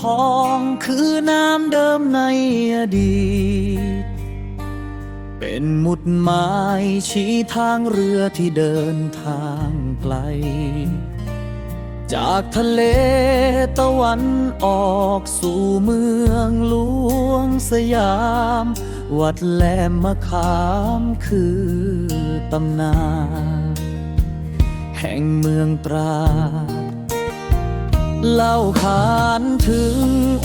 ทองคือน้ำเดิมในอดีต เป็นหมุดหมายชี้ทางเรือที่เดินทางไกล จากทะเลตะวันออกสู่เมืองหลวงสยาม วัดแหลมมะขามคือตำนานแห่งเมืองตราด เล่าขานถึง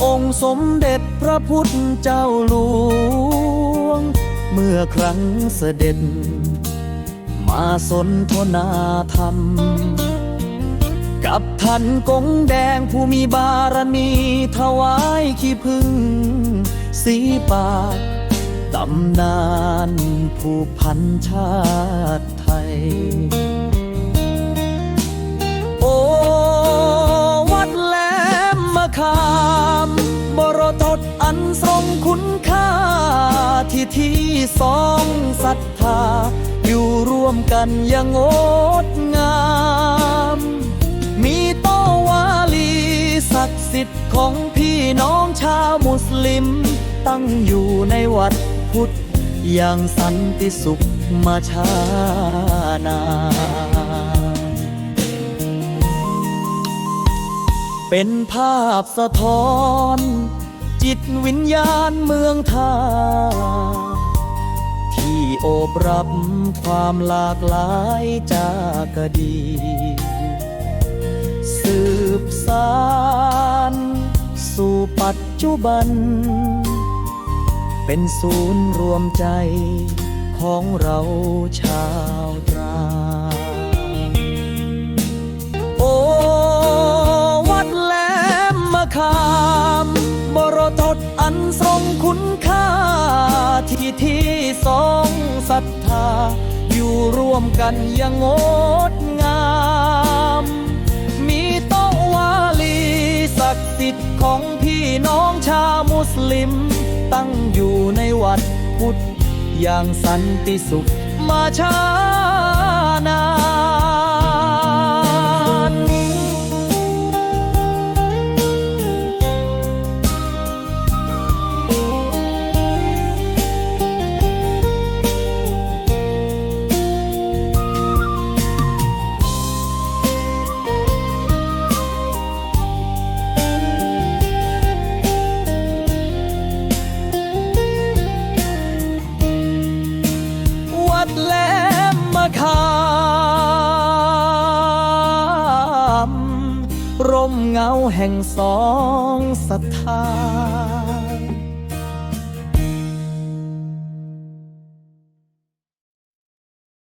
องค์สมเด็จพระพุทธเจ้าหลวง เมื่อครั้งเสด็จ มาสนทนาธรรม กับท่านกงแดงผู้มีบารมีถวายขี้พึ่ง สีปากตำนานผู้พันชาติามบรทดอันทรงคุณค่า ที่ที่สองศรัทธา อยู่ร่วมกันอย่างงดงาม มีโตวาลีศักดิ์สิทธิ์ของพี่น้องชาวมุสลิม ตั้งอยู่ในวัดพุทธอย่างสันติสุขมาช้านาน เป็นภาพสะท้อน จิตวิญญาณเมืองทาที่โอบรับความหลากหลายจากอดีสืบสานสู่ปัจจุบัน เป็นศูนย์รวมใจของเราชาวตรา ศรัทธา อยู่ร่วมกันอย่างงดงาม มีโตวาลีศักดิ์สิทธิ์ของพี่น้องชาวมุสลิม ตั้งอยู่ในวัดพุทธอย่างสันติสุขมาช้านา เงาแห่งสองศรัทธา